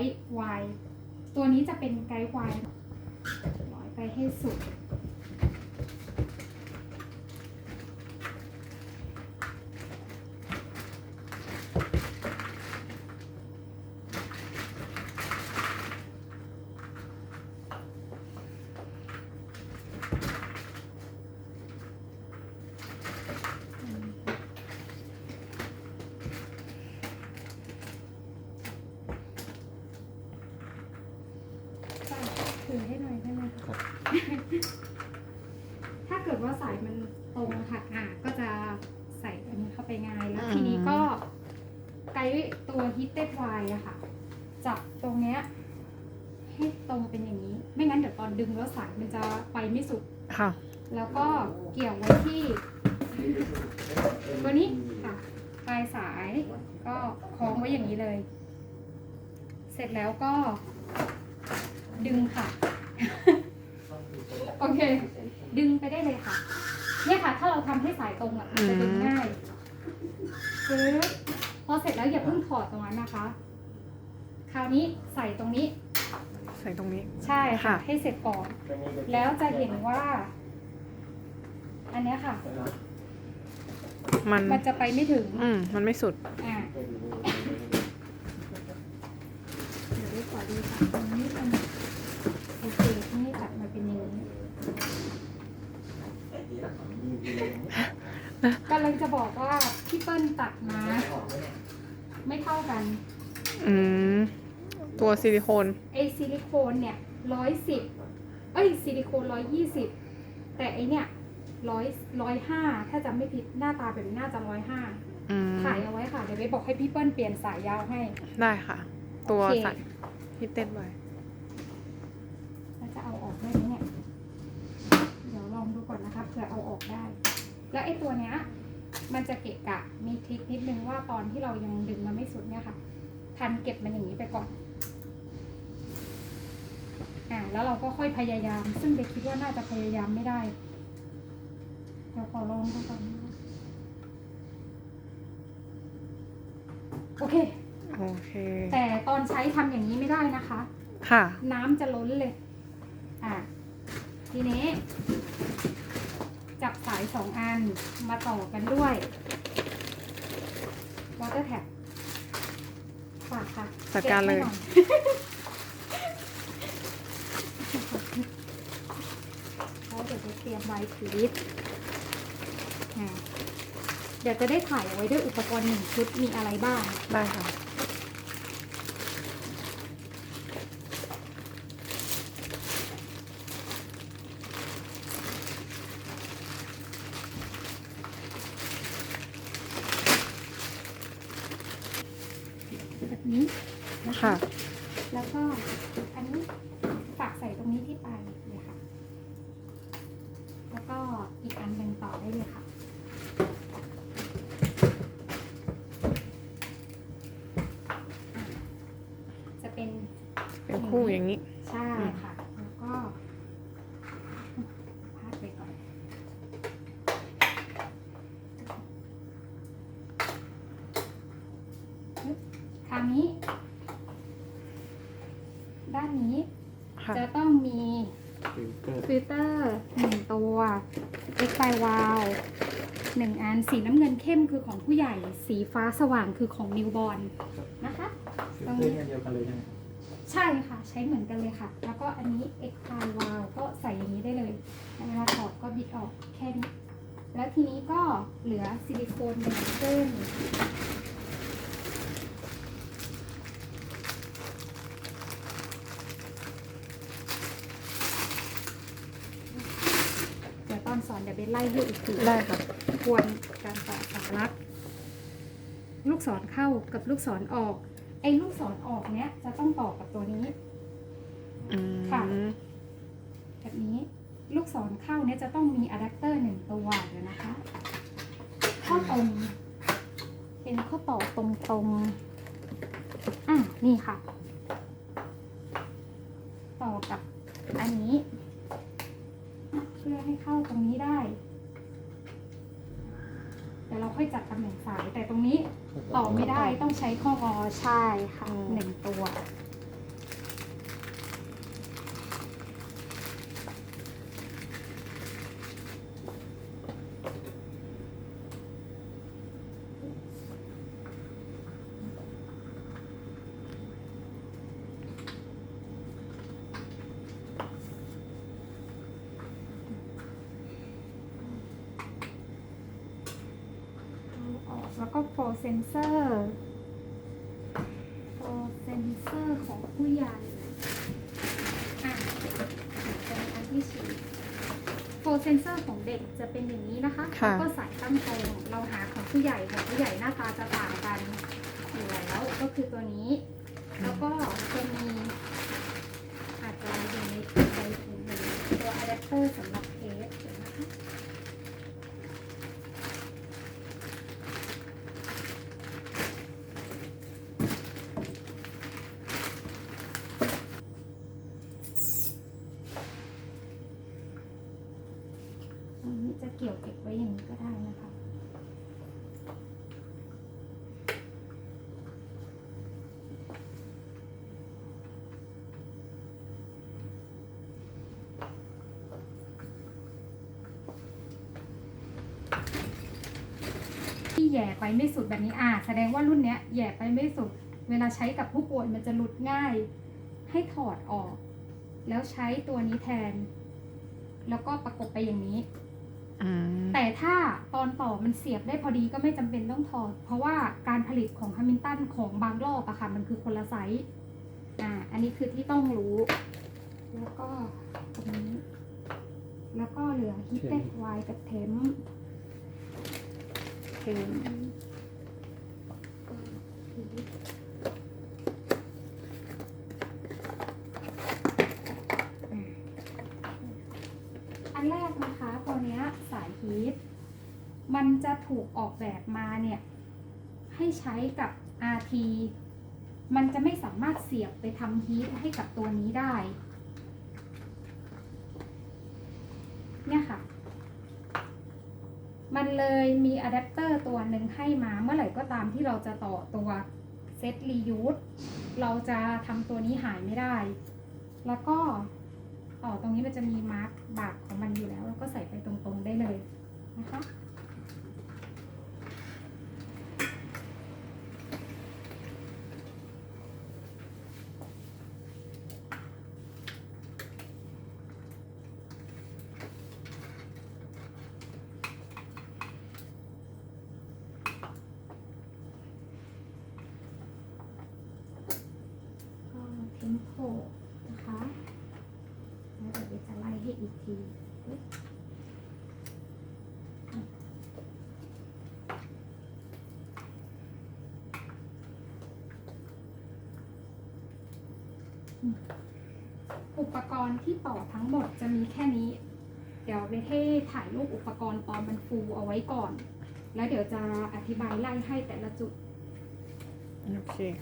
อยวายตัวนี้จะเป็นไกด์วายร้อยไปให้สุดใช่ถือให้หน่อยได้ไหมคะถ้าเกิดว่าสายมัน ตรงค่ะอะก็จะใส่อันนี้เข้าไปง่ายแล้วอืมทีนี้ก็ไกด์ตัวฮิตเต็ดไวอะค่ะ จับตรงเนี้ยให้ตรงเป็นอย่างนี้ ไม่งั้นเดี๋ยวตอนดึงแล้วสายมันจะไปไม่สุด ค่ะ แล้วก็เกี่ยวไว้ที่ ตัวนี้ค่ะ ปลายสายก็คล้องไว้อย่างนี้เลย เสร็จแล้วก็ ดึงค่ะ โอเค ดึงไปได้เลยค่ะ เนี่ยค่ะ ถ้าเราทำให้สายตรงอะมันจะดึงง่ายปึ๊บพอเสร็จแล้วอย่าเพิ่งถอดตรงนั้นนะคะ คราวนี้ใส่ตรงนี้ ใส่ตรงนี้ ใช่ค่ะค่ะให้เสร็จก่อน แล้วจะเห็นว่า อันเนี้ยค่ะ มันมันจะไปไม่ถึง อืมมันไม่สุด อ่าเดี๋ยวได้ขอดูค่ะตรงนี้เป็นโอเคนี่ตัดมาเป็นอย่างนี้ กำลังจะบอกว่าพี่เปิ้ลตัดมา ไม่เท่ากัน อืม ตัวซิลิโคนไอซิลิโคนเนี่ยร้อยสิบเอ้ยซิลิโคนร้อยยี่สิบแต่ไอเนี่ยร้อยร้อยห้าถ้าจำไม่ผิดหน้าตาแบบนี้น่าจะร้อยห้าอืมถ่ายเอาไว้ค่ะเดี๋ยวไปบอกให้พี่เปิ้ลเปลี่ยนสายยาวให้ ได้ค่ะ ตัวโอเค ใส่ที่เต้นไว้แล้วจะเอาออกได้ไหมเนี่ย เดี๋ยวลองดู ก่อนนะคะเผื่อเอาออกได้ แล้วไอ้ตัวเนี้ยมันจะเกะกะมีทริคนิดนึงว่าตอนที่เรายังดึงมันไม่สุดเนี่ยค่ะ ทันเก็บมันอย่างนี้ไปก่อนอ่าแล้วเราก็ค่อยพยายาม ซึ่งเบคิดว่าน่าจะพยายามไม่ได้เดี๋ยวขอลองดูก่อนนะคะโอเค โอเค แต่ตอนใช้ทำอย่างนี้ไม่ได้นะคะ ค่ะ น้ำจะล้นเลย อะทีนี้จับ สายสองอันมาต่อกันด้วยวอเตอร์แท็บฝากค่ะจัดการเลย ก็บให้หน่อแล้วเดี๋ยวจะเตรียมไว้ชีวิตอะเดี๋ยวจะได้ถ่ายเอาไว้ด้วยอุปกรณ์หนึ่งชุดมีอะไรบ้าง ได้ค่ะ แบบนี้นะค่ะแล้วก็อันนี้ฝากใส่ตรงนี้ที่ปลายเลยค่ะ แล้วก็อีกอันหนึ่งต่อได้เลยค่ะจะเป็นเป็นคู่อย่างนี้ ใช่ค่ะ แล้วก็พาดไปก่อน คราวนี้ ด้านนี้ ค่ะ จะต้องมี ฟิลเตอร์หนึ่งตัว X ไฟวาลหนึ่งอัน สีน้ำเงินเข้มคือของผู้ใหญ่ สีฟ้าสว่างคือของนิวบอลนะคะตรงนี้เดียวกันเลยใช่ไหมใช่ค่ะ ใช้เหมือนกันเลยค่ะ แล้วก็อันนี้ X ไฟวาลก็ใส่อย่างนี้ได้เลยเวลาถอดก็บิดออกแค่นี้ แล้วทีนี้ก็เหลือซิลิโคนหนึ่งเส้น เดี๋ยวตอนสอนเดี๋ยวไปไล่ให้อีกทีได้ค่ะ ควรการต่อสารัก ลูกศรเข้ากับลูกศรออก ไอ้ลูกศรออกเนี้ยจะต้องต่อกับตัวนี้ อืค่ะมแบบนี้ลูกศรเข้าเนี้ยจะต้องมีอะแดปเตอร์หนึ่งตัวเดี๋ยวนะคะ ข้อตรงเป็นข้อต่อตรงตรงๆอะนี่ค่ะ ต่อกับอันนี้เพื่ อให้เข้าตรงนี้ได้แต่เราค่อยจัดตำแหน่งสายแต่ตรงนี้ต่อไม่ได้ต้องใช้ข้องอใช่ค่ะหนึ่งตัว เซนเซอร์โฟเซนเซอร์ของผู้ใหญ่อะเป็นอันที่สี่โฟเซนเซอร์ของเด็กจะเป็นอย่างนี้นะคะค่ะ แล้วก็สายตั้งตรงเราหาของผู้ใหญ่ของผู้ใหญ่หน้าตาจะต่างกันอยู่แล้วก็คือตัวนี้ แล้วก็จะมีอาจจะอยู่ในใจถุงมือตัวอะแดปเตอร์สำหรับเคสเดี๋ยวนะคะ อันนี้จะเกี่ยวเก็บไว้อย่างนี้ก็ได้นะคะ ที่แย่ไปไม่สุดแบบนี้อ่า แสดงว่ารุ่นเนี้ยแย่ไปไม่สุด เวลาใช้กับผู้ป่วยมันจะหลุดง่าย ให้ถอดออก แล้วใช้ตัวนี้แทน แล้วก็ประกบไปอย่างนี้ แต่ถ้าตอนต่อมันเสียบได้พอดีก็ไม่จำเป็นต้องถอด เพราะว่าการผลิตของฮัมมิลตันของบางรอบอะค่ะ มันคือคนละไซส์อ่าอันนี้คือที่ต้องรู้ แล้วก็ตรงนี้ แล้วก็เหลือฮิตเต็ดไวกับเทมเทม อันแรกนะคะตัวเนี้ยสายฮีท มันจะถูกออกแบบมาเนี่ยให้ใช้กับ RT มันจะไม่สามารถเสียบไปทำฮีทให้กับตัวนี้ได้ เนี่ยค่ะ มันเลยมีอะแดปเตอร์ตัวหนึ่งให้มาเมื่อไหร่ก็ตามที่เราจะต่อตัวเซตรียูสเราจะทำตัวนี้หายไม่ได้ แล้วก็ต่อตรงนี้มันจะมีมาร์กบากของมันอยู่แล้ว แล้วก็ใส่ไปตรงๆได้เลยนะคะ ก็ เทมโพนะคะแล้วเดี๋ยวจะไล่ให้อีกทีปึ๊บอืมอุปกรณ์ที่ต่อทั้งหมดจะมีแค่นี้ เดี๋ยวเวเท่ถ่ายรูปอุปกรณ์ตอนมันฟูเอาไว้ก่อน แล้วเดี๋ยวจะอธิบายไล่ให้แต่ละจุด โอเค